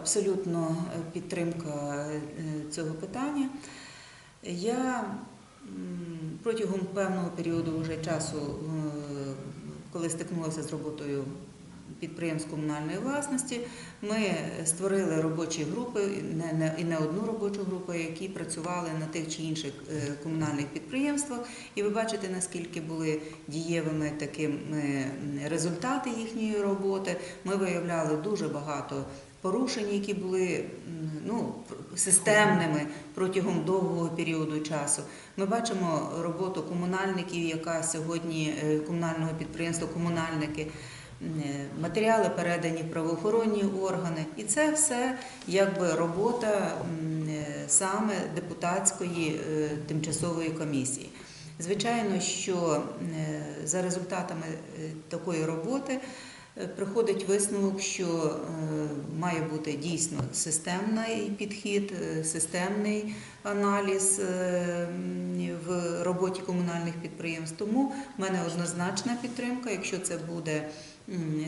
абсолютно підтримка е, цього питання. Я протягом певного періоду вже часу, е, коли стикнулася з роботою підприємств комунальної власності, ми створили робочі групи не- і не одну робочу групу, які працювали на тих чи інших е, комунальних підприємствах. І ви бачите, наскільки були дієвими такими результати їхньої роботи. Ми виявляли дуже багато порушень, які були ну, системними протягом довгого періоду часу. Ми бачимо роботу комунальників, яка сьогодні е, комунального підприємства, комунальники. Е, Матеріали передані правоохоронні органи, і це все якби робота е, саме депутатської е, тимчасової комісії. Звичайно, що за результатами такої роботи приходить висновок, що має бути дійсно системний підхід, системний аналіз роботі комунальних підприємств. Тому в мене однозначна підтримка, якщо це буде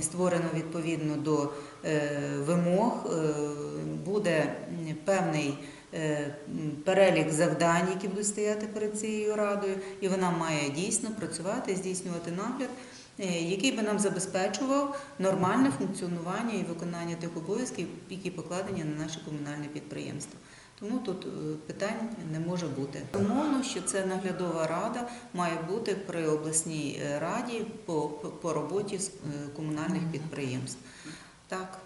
створено відповідно до е, вимог, е, буде певний е, перелік завдань, які будуть стояти перед цією радою, і вона має дійсно працювати, здійснювати нагляд, який би нам забезпечував нормальне функціонування і виконання тих обов'язків, які покладені на наші комунальні підприємства. Тому тут е, питань не може бути. Умовно, що це наглядова рада має бути при обласній е, раді по, по роботі з е, комунальних підприємств. Так.